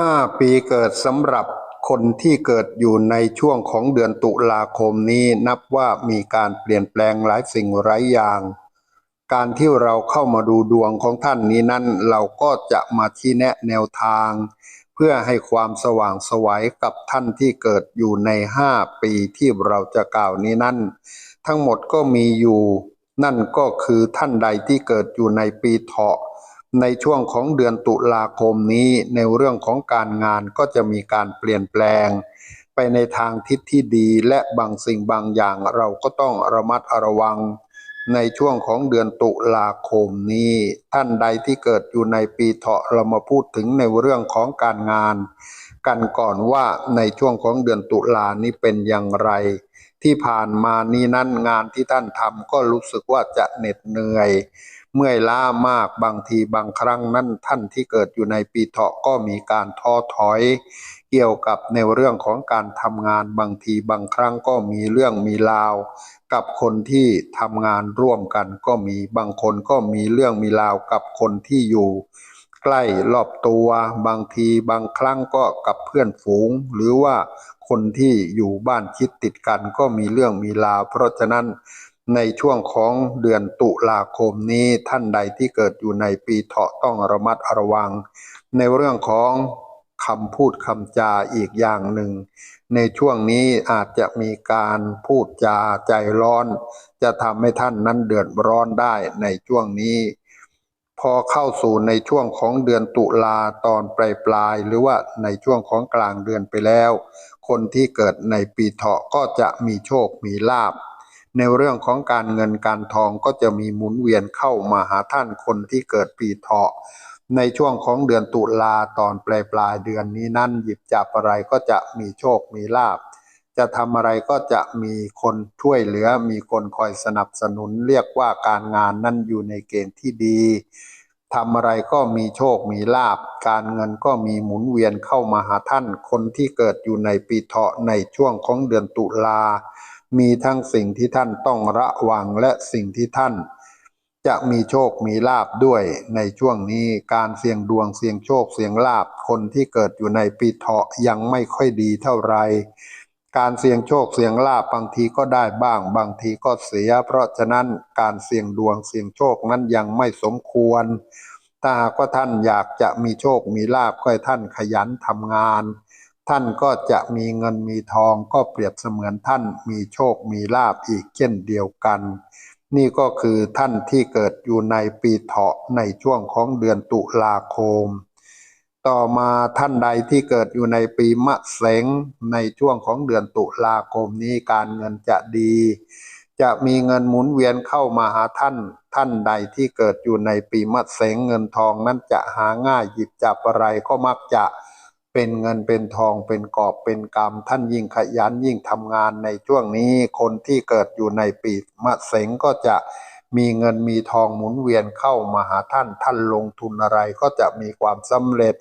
ห้าปีเกิดสำหรับคนที่เกิดอยู่ในช่วงของเดือนตุลาคมนี้นับว่ามีการเปลี่ยนแปลงหลายสิ่งหลายอย่าง การที่เราเข้ามาดูดวงของท่านนี้นั้นเราก็จะมาชี้แนะแนวทาง เพื่อให้ความสว่างสวัยกับท่านที่เกิดอยู่ในห้าปีที่เราจะกล่าวนี้นั้น ทั้งหมดก็มีอยู่ นั่นก็คือท่านใดที่เกิดอยู่ในปีเถาะ ในช่วงของเดือนตุลาคมนี้ในเรื่องของการงานก็จะมีการเปลี่ยนแปลง ไปในทางทิศที่ดีและบางสิ่งบางอย่างเราก็ต้องระมัดระวัง ในช่วงของเดือนตุลาคมนี้ ท่านใดที่เกิดอยู่ในปีเถาะเรามาพูดถึงในเรื่องของการงาน กันก่อนว่าในช่วงของเดือนตุลานี้เป็นอย่างไร ที่ผ่านมานี้นั้นงานที่ท่านทำก็รู้สึกว่าจะเหน็ดเหนื่อย เมื่อยล้ามากบางทีบางครั้งนั้นท่านที่เกิดอยู่ในปีเถาะก็มีการท้อถอย เกี่ยวกับในเรื่องของการทำงานบางทีบางครั้งก็มีเรื่องมีราว กับคนที่ทำงานร่วมกันก็มีบางคนก็มีเรื่องมีราวกับคนที่อยู่ ใกล้รอบตัวบางทีบางครั้งก็กับเพื่อนฝูง หรือว่าคนที่อยู่บ้านคิดติดกันก็มีเรื่องมีราว เพราะฉะนั้น ในช่วงของเดือนตุลาคมนี้ท่านใดที่เกิดอยู่ในปีเถาะต้องระมัดระวัง ในเรื่องของคำพูดคำจาอีกอย่างหนึ่ง ในช่วงนี้อาจจะมีการพูดจาใจร้อน จะทำให้ท่านนั้นเดือดร้อนได้ในช่วงนี้ พอเข้าสู่ในช่วงของเดือนตุลาตอนปลายปลายหรือว่าในช่วงของกลางเดือนไปแล้ว คนที่เกิดในปีเถาะก็จะมีโชคมีลาภ ในเรื่องของการเงินการทองก็จะมีหมุนเวียนเข้ามาหาท่านคนที่เกิดปีเถาะ ในช่วงของเดือนตุลาตอนปลายปลายเดือนนี้นั่นหยิบจับอะไรก็จะมีโชคมีลาภจะทำอะไรก็จะมีคนช่วยเหลือมีคนคอยสนับสนุนเรียกว่าการงานนั่นอยู่ในเกณฑ์ที่ดีทำอะไรก็มีโชคมีลาภการเงินก็มีหมุนเวียนเข้ามาหาท่าน คนที่เกิดอยู่ในปีเถาะในช่วงของเดือนตุลา มีทั้งสิ่งที่ท่านต้องระวังและสิ่งที่ท่าน จะมีโชคมีลาบด้วยในช่วงนี้การเสี่ยงดวงเสี่ยงโชคเสี่ยงลาบคนที่เกิดอยู่ในปีเถาะยังไม่ค่อยดีเท่าไหร่การเสี่ยงโชคเสี่ยงลาบบางทีก็ได้บ้าง บางทีก็เสีย เพราะฉะนั้นการเสี่ยงดวงเสี่ยงโชคนั้นยังไม่สมควร ถ้าหากว่าท่านอยากจะมีโชคมีลาบก็ให้ท่านขยันทำงาน ท่านก็จะมีเงินมีทองก็เปรียบเสมือนท่านมีโชคมีลาบอีกเช่นเดียวกัน นี่ก็คือท่านที่เกิดอยู่ในปีเถาะในช่วงของเดือนตุลาคม ต่อมาท่านใดที่เกิดอยู่ในปีมะเสงในช่วงของเดือนตุลาคมนี้การเงินจะดี จะมีเงินหมุนเวียนเข้ามาหาท่าน ท่านใดที่เกิดอยู่ในปีมะเสงเงินทองนั้นจะหาง่ายหยิบจับอะไรก็มักจะ เป็นเงินเป็นทองเป็นกอบเป็นกำท่านยิ่งขยันยิ่งทำงานในช่วงนี้ คนที่เกิดอยู่ในปีมะเสงก็จะมีเงินมีทองหมุนเวียนเข้ามาหาท่านท่านลงทุนอะไรก็จะมีความสำเร็จ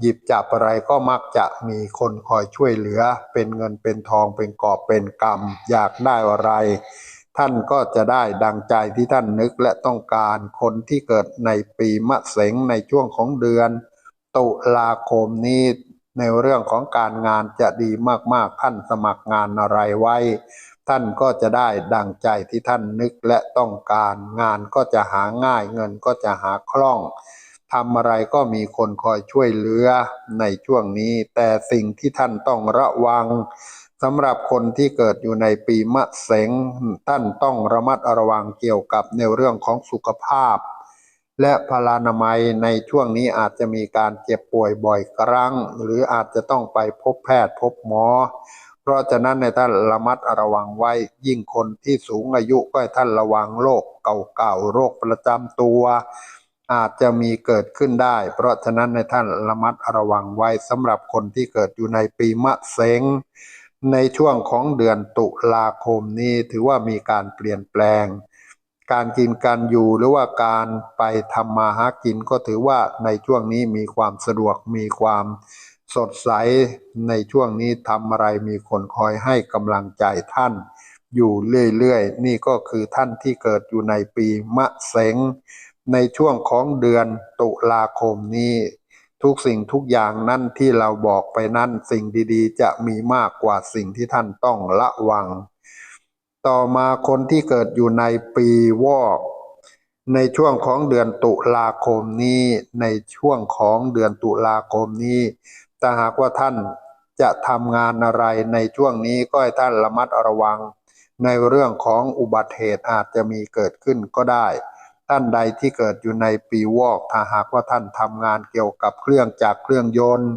หยิบจับอะไรก็มักจะมีคนคอยช่วยเหลือ เป็นเงินเป็นทองเป็นกอบเป็นกำอยากได้อะไร ท่านก็จะได้ดังใจที่ท่านนึกและต้องการคนที่เกิดในปีมะเสงในช่วงของเดือน ตุลาคมนี้ในเรื่องของการงานจะดีมากๆ ท่านสมัครงานอะไรไว้ ท่านก็จะได้ดังใจที่ท่านนึกและต้องการงานก็จะหาง่ายเงินก็จะหาคล่องทำอะไรก็มีคนคอยช่วยเหลือในช่วงนี้ แต่สิ่งที่ท่านต้องระวังสำหรับคนที่เกิดอยู่ในปีมะเสงท่านต้องระมัดระวังเกี่ยวกับในเรื่องของสุขภาพ และพลานามัยในช่วงนี้อาจจะมีการเจ็บป่วยบ่อยครั้ง หรืออาจจะต้องไปพบแพทย์พบหมอ เพราะฉะนั้นในท่านระมัดระวังไว้ ยิ่งคนที่สูงอายุก็ให้ท่านระวังโรคเก่าๆโรคประจำตัว อาจจะมีเกิดขึ้นได้ เพราะฉะนั้นในท่านระมัดระวังไว้สำหรับคนที่เกิดอยู่ในปีมะเสงในช่วงของเดือนตุลาคมนี้ถือว่ามีการเปลี่ยนแปลง การกินการอยู่หรือว่าการไปทำมาหากินก็ถือว่าในช่วงนี้มีความสะดวกมีความสดใสในช่วงนี้ทำอะไรมีคนคอยให้กำลังใจท่าน อยู่เรื่อยๆ นี่ก็คือท่านที่เกิดอยู่ในปีมะเสงในช่วงของเดือนตุลาคมนี้ ทุกสิ่งทุกอย่างนั่นที่เราบอกไปนั่นสิ่งดีๆ จะมีมากกว่าสิ่งที่ท่านต้องระวัง ต่อมาคนที่เกิดอยู่ในปีวอก ในช่วงของเดือนตุลาคมนี้ ในช่วงของเดือนตุลาคมนี้ถ้าหากว่าท่านจะทำงานอะไรในช่วงนี้ก็ให้ท่านระมัดระวัง ในเรื่องของอุบัติเหตุอาจจะมีเกิดขึ้นก็ได้ ท่านใดที่เกิดอยู่ในปีวอกถ้าหากว่าท่านทำงานเกี่ยวกับเครื่องจักเครื่องยนต์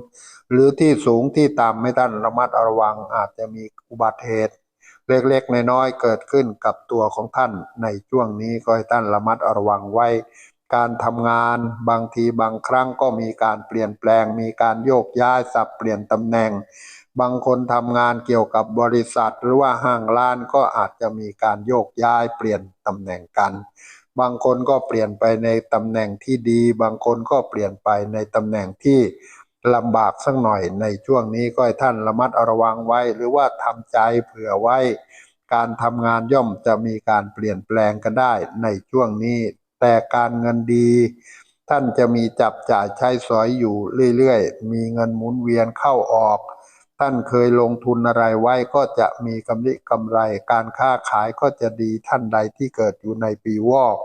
หรือที่สูงที่ต่ำให้ท่านระมัดระวังอาจจะมีอุบัติเหตุ เล็กๆน้อยๆเกิดขึ้นกับตัวของท่าน ในช่วงนี้ก็ให้ท่านระมัดระวังไว้ การทำงานบางทีบางครั้งก็มีการเปลี่ยนแปลง มีการโยกย้ายสับเปลี่ยนตำแหน่ง บางคนทำงานเกี่ยวกับบริษัท หรือว่าห้างร้านก็อาจจะมีการโยกย้ายเปลี่ยนตำแหน่งกัน บางคนก็เปลี่ยนไปในตำแหน่งที่ดี บางคนก็เปลี่ยนไปในตำแหน่งที่ ลำบากสักหน่อยในช่วงนี้ก็ให้ท่านระมัดระวังไว้ หรือว่าทำใจเผื่อไว้ การทำงานย่อมจะมีการเปลี่ยนแปลงกันได้ในช่วงนี้ แต่การเงินดี ท่านจะมีจับจ่ายใช้สอยอยู่เรื่อยๆ มีเงินหมุนเวียนเข้าออก ท่านเคยลงทุนอะไรไว้ก็จะมีกำไรกำไร การค้าขายก็จะดีท่านใดที่เกิดอยู่ในปีวอก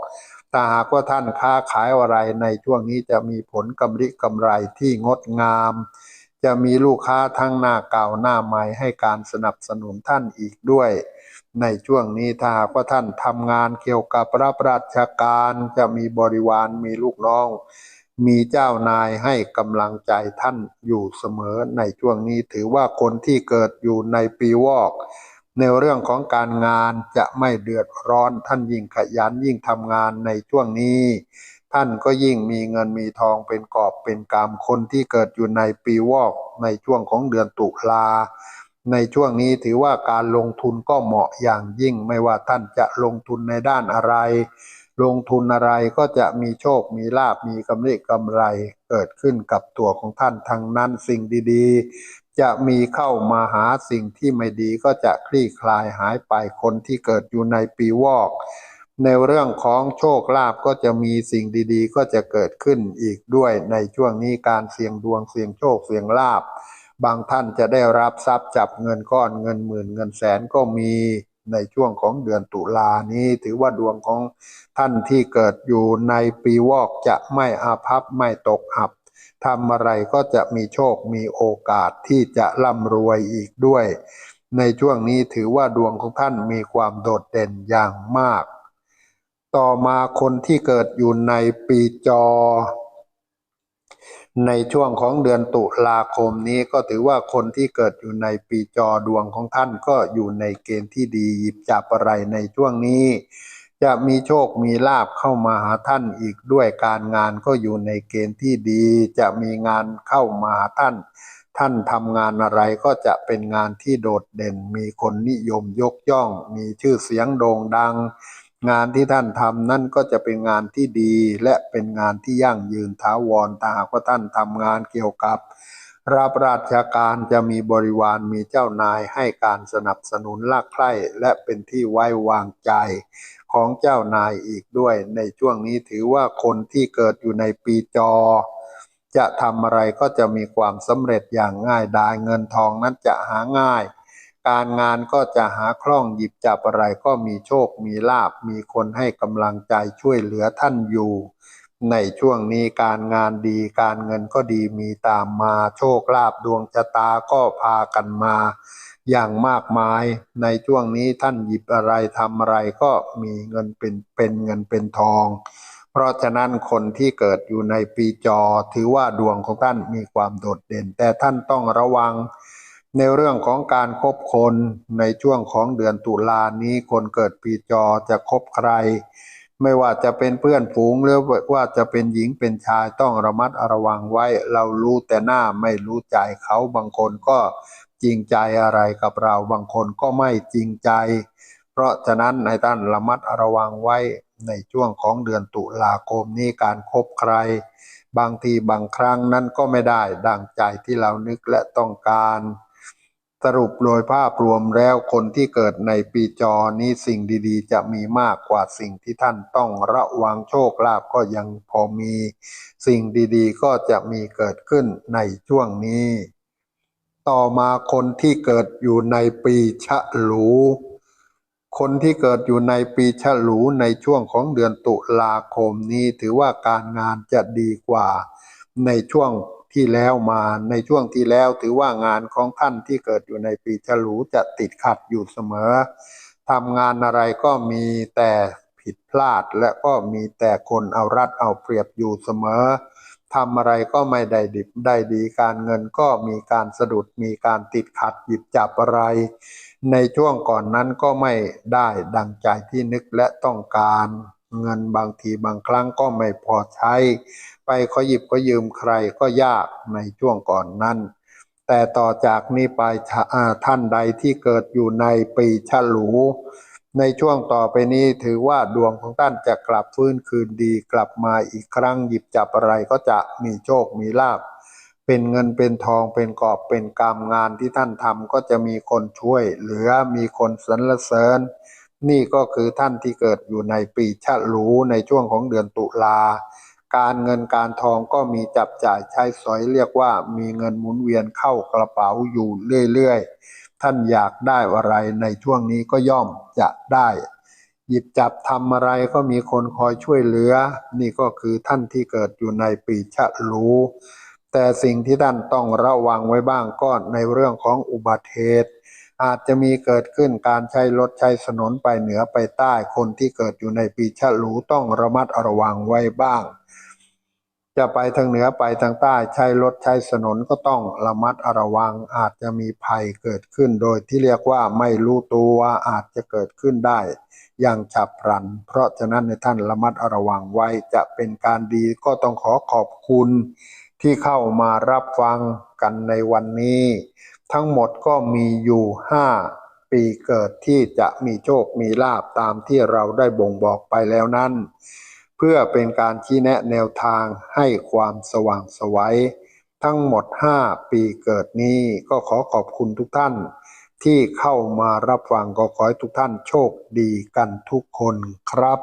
ถ้าหากว่าท่านค้าขายอะไรในช่วงนี้จะมีผลกำไรกำไรที่งดงาม จะมีลูกค้าทั้งหน้าเก่าหน้าใหม่ให้การสนับสนุนท่านอีกด้วย ในช่วงนี้ถ้าหากว่าท่านทำงานเกี่ยวกับรับราชการจะมีบริวารมีลูกน้อง มีเจ้านายให้กำลังใจท่านอยู่เสมอในช่วงนี้ถือว่าคนที่เกิดอยู่ในปีวอก ในเรื่องของการงานจะไม่เดือดร้อนท่านยิ่งขยันยิ่งทำงานในช่วงนี้ ท่านก็ยิ่งมีเงินมีทองเป็นกอบเป็นกำคนที่เกิดอยู่ในปีวอกในช่วงของเดือนตุลาในช่วงนี้ถือว่าการลงทุนก็เหมาะอย่างยิ่ง ไม่ว่าท่านจะลงทุนในด้านอะไร ลงทุนอะไรก็จะมีโชค มีลาบมีกำไรกำไร เกิดขึ้นกับตัวของท่านทั้งนั้นสิ่งดี จะมีเข้ามาหาสิ่งที่ไม่ดีก็จะคลี่คลายหายไปคนที่เกิดอยู่ในปีวอก ในเรื่องของโชคลาภก็จะมีสิ่งดีๆ ก็จะเกิดขึ้นอีกด้วยในช่วงนี้การเสี่ยงดวงเสี่ยงโชคเสี่ยงลาภบางท่านจะได้รับทรัพย์จับเงินก้อนเงินหมื่นเงินแสนก็มีในช่วงของเดือนตุลานี้ ถือว่าดวงของท่านที่เกิดอยู่ในปีวอกจะไม่อาภัพไม่ตกอับ ทำอะไรก็จะมีโชคมีโอกาสที่จะร่ำรวยอีกด้วย ในช่วงนี้ถือว่าดวงของท่านมีความโดดเด่นอย่างมาก ต่อมาคนที่เกิดอยู่ในปีจอ ในช่วงของเดือนตุลาคมนี้ก็ถือว่าคนที่เกิดอยู่ในปีจอดวงของท่านก็อยู่ในเกณฑ์ที่ดีหยิบจับอะไรในช่วงนี้ จะมีโชคมีลาบเข้ามาหาท่านอีกด้วยการงานก็อยู่ในเกณฑ์ที่ดี จะมีงานเข้ามาหาท่าน ท่านทำงานอะไรก็จะเป็นงานที่โดดเด่น มีคนนิยมยกย่อง มีชื่อเสียงโด่งดัง งานที่ท่านทำนั่นก็จะเป็นงานที่ดี และเป็นงานที่ยั่งยืนถาวรถ้าหากว่าท่านทำงานเกี่ยวกับ รับราชการจะมีบริวารมีเจ้านายให้การสนับสนุนรักใคร่และเป็นที่ไว้วางใจของเจ้านายอีกด้วย ในช่วงนี้ถือว่าคนที่เกิดอยู่ในปีจอ จะทำอะไรก็จะมีความสำเร็จอย่างง่ายดายเงินทองนั้นจะหาง่าย การงานก็จะหาคล่องหยิบจับอะไรก็มีโชคมีลาบมีคนให้กำลังใจช่วยเหลือท่านอยู่ ในช่วงนี้การงานดีการเงินก็ดีมีตามมาโชคลาภดวงชะตาก็พากันมา อย่างมากมายในช่วงนี้ท่านหยิบอะไรทำอะไรก็มีเงินเป็นเป็นเงินเป็นทอง เพราะฉะนั้นคนที่เกิดอยู่ในปีจอถือว่าดวงของท่านมีความโดดเด่น แต่ท่านต้องระวัง ในเรื่องของการคบคนในช่วงของเดือนตุลานี้คนเกิดปีจอจะคบใคร ไม่ว่าจะเป็นเพื่อนฝูงหรือว่าจะเป็นหญิงเป็นชายต้องระมัดระวังไว้ เรารู้แต่หน้าไม่รู้ใจเขาบางคนก็จริงใจอะไรกับเราบางคนก็ไม่จริงใจ เพราะฉะนั้นในท่านระมัดระวังไว้ในช่วงของเดือนตุลาคมนี้การคบใคร บางทีบางครั้งนั้นก็ไม่ได้ดังใจที่เรานึกและต้องการ สรุปโดยภาพรวมแล้วคนที่เกิดในปีจอนี้สิ่งดีๆ จะมีมากกว่าสิ่งที่ท่านต้องระวังโชคลาภก็ยังพอมี สิ่งดีๆ ก็จะมีเกิดขึ้นในช่วงนี้ ต่อมาคนที่เกิดอยู่ในปีฉลูคนที่เกิดอยู่ในปีฉลูในช่วงของเดือนตุลาคมนี้ถือว่าการงานจะดีกว่าในช่วง ที่แล้วมาในช่วงที่แล้วถือว่างานของท่านที่เกิดอยู่ในปีฉลูจะติดขัดอยู่เสมอทำงานอะไรก็มีแต่ผิดพลาดและก็มีแต่คนเอารัดเอาเปรียบอยู่เสมอทำอะไรก็ไม่ได้ดิบได้ดีการเงินก็มีการสะดุดมีการติดขัดหยิบจับอะไร ในช่วงก่อนนั้นก็ไม่ได้ดังใจที่นึกและต้องการ เงินบางทีบางครั้งก็ไม่พอใช้ ไปขอหยิบก็ยืมใครก็ยากในช่วงก่อนนั้น แต่ต่อจากนี้ไปท่านใดที่เกิดอยู่ในปีฉลูในช่วงต่อไปนี้ถือว่าดวงของท่านจะกลับฟื้นคืนดีกลับมาอีกครั้งหยิบจับอะไรก็จะมีโชคมีลาภเป็นเงินเป็นทองเป็นกอบเป็นกำงานที่ท่านทำก็จะมีคนช่วยเหลือมีคนสรรเสริญ นี่ก็คือท่านที่เกิดอยู่ในปีฉลูในช่วงของเดือนตุลา การเงินการทองก็มีจับจ่ายใช้สอยเรียกว่ามีเงินหมุนเวียนเข้ากระเป๋าอยู่เรื่อยๆ ท่านอยากได้อะไรในช่วงนี้ก็ย่อมจะได้ หยิบจับทำอะไรก็มีคนคอยช่วยเหลือ นี่ก็คือท่านที่เกิดอยู่ในปีฉลูแต่สิ่งที่ท่านต้องระวังไว้บ้างก็ในเรื่องของอุบัติเหตุ อาจจะมีเกิดขึ้นการใช้รถใช้ถนนไปเหนือไปใต้คนที่เกิดอยู่ในปีฉลูต้องระมัดระวังไว้บ้าง จะไปทางเหนือไปทางใต้ใช้รถใช้ถนนก็ต้องระมัดระวัง อาจจะมีภัยเกิดขึ้นโดยที่เรียกว่าไม่รู้ตัวอาจจะเกิดขึ้นได้ อย่างฉับพลัน เพราะฉะนั้นในท่านระมัดระวังไว้จะเป็นการดีก็ต้องขอขอบคุณที่เข้ามารับฟังกันในวันนี้ ทั้งหมดก็มีอยู่ห้าปีเกิดที่จะมีโชคมีลาบตามที่เราได้บ่งบอกไปแล้วนั้น เพื่อเป็นการชี้แนะแนวทางให้ความสว่างสวัยทั้งหมด 5 ปีเกิดนี้ก็ขอขอบคุณทุกท่าน ที่เข้ามารับฟังก็ขอให้ทุกท่านโชคดีกันทุกคนครับ